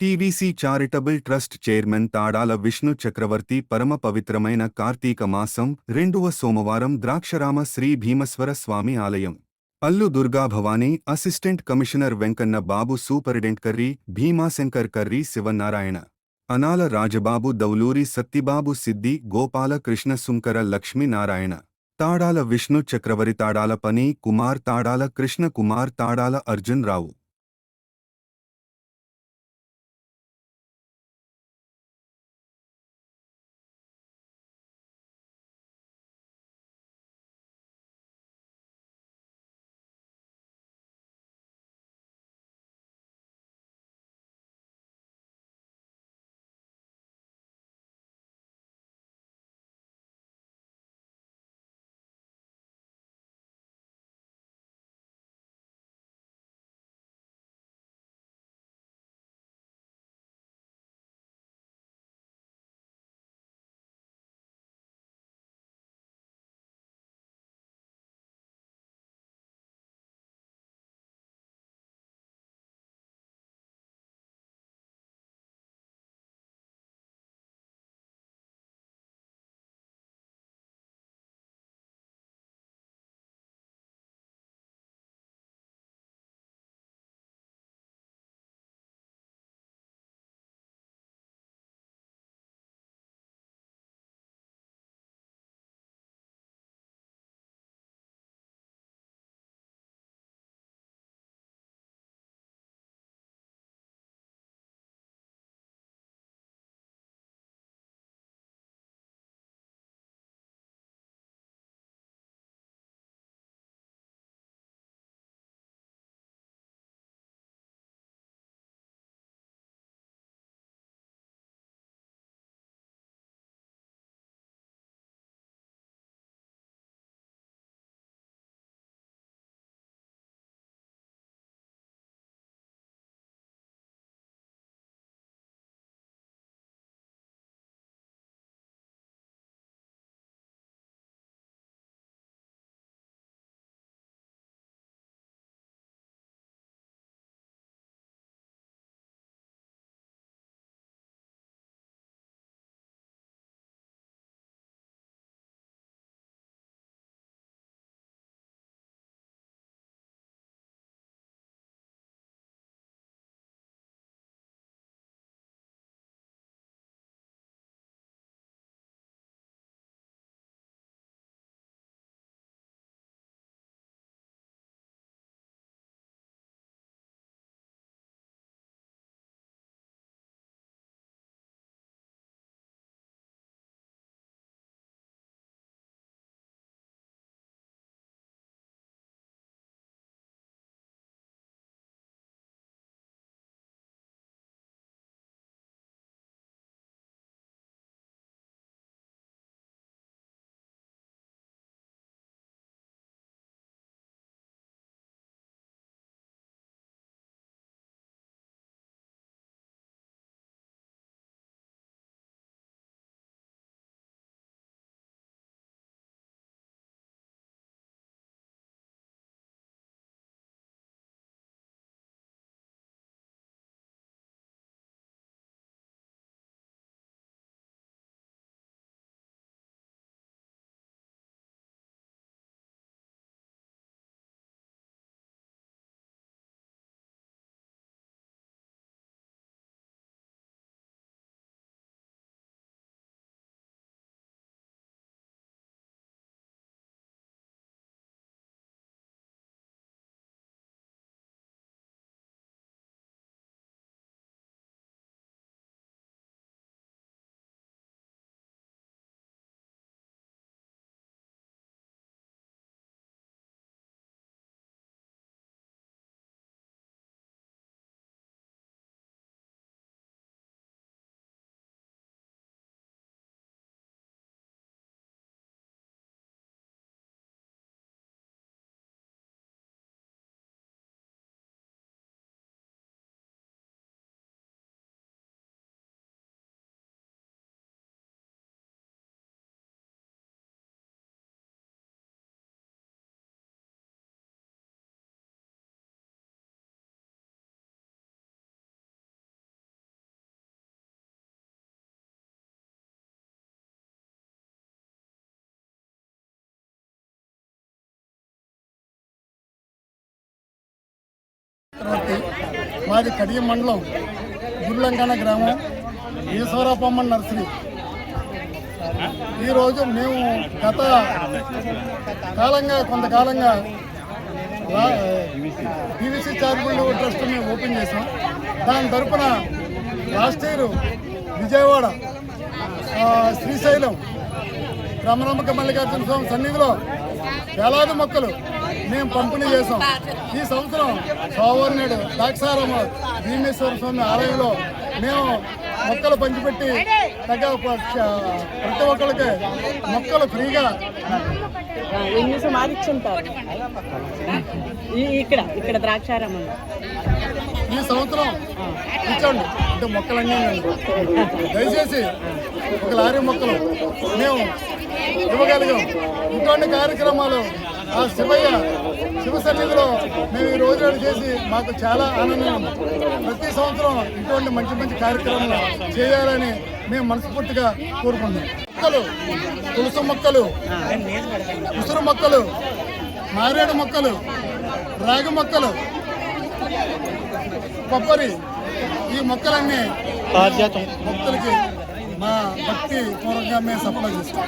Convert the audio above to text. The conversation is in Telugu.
TVC charitable trust chairman Tadala Vishnu Chakravarthi పరమ పవిత్రమైన కార్తీక మాసం రెండవ సోమవారం ద్రాక్షరామ శ్రీ భీమస్వర స్వామి ఆలయం. Allu Durgabhavani assistant commissioner Venkanna Babu superintendent Karri Bhimashankar Karri Sivanarayana. Anala Rajababu Dowluri Sattibabu Siddi Gopala Krishna Sunkara Lakshminarayana Tadala Vishnu Chakravarthi Tadala Pani Kumar Tadala Krishna Kumar Tadala Arjun రావు. మాది కడియం మండలం గుర్లంకన గ్రామం ఈశ్వరపమ్మ నర్సరీ. ఈరోజు మేము గత కాలంగా కొంతకాలంగా పీవీసీ చారిటబుల్ ట్రస్ట్ మేము ఓపెన్ చేసాం దాని తరపున లాస్ట్ ఇయర్ విజయవాడ శ్రీశైలం రామరామక మల్లికార్జున స్వామి సన్నిధిలో వేలాది మొక్కలు మేము పంపిణీ చేసాం ఈ సంవత్సరం సోమవారం దాక్షారామ భీమేశ్వర స్వామి ఆలయంలో మేము మొక్కలు పంచిపెట్టి తగ్గ ప్రతి ఒక్కరికి మొక్కలు ఫ్రీగా ఎన్ని ఇక్కడ ఇక్కడ ద్రాక్షారామంలో ఈ సంవత్సరం ఇచ్చండి. అంటే మొక్కలన్నీ దయచేసి ఒక లారీ మొక్కలు మేము ఇవ్వగలిగాం. ఇటువంటి కార్యక్రమాలు ఆ శివయ్య శివ సన్నిధిలో మేము ఈ రోజు చేసి మాకు చాలా ఆనందంగా ఉంది ప్రతి సంవత్సరం ఇటువంటి మంచి మంచి కార్యక్రమాలు చేయాలని మేము మనస్ఫూర్తిగా కోరుకుంటున్నాం. మొక్కలు తులసి మొక్కలు ఉసురు మొక్కలు మారేడు మొక్కలు రాగి మొక్కలు కొబ్బరి ఈ మొక్కలన్నీ మొక్కలకి మా భక్తి పూర్వకంగా మేము సప్లై చేస్తాం.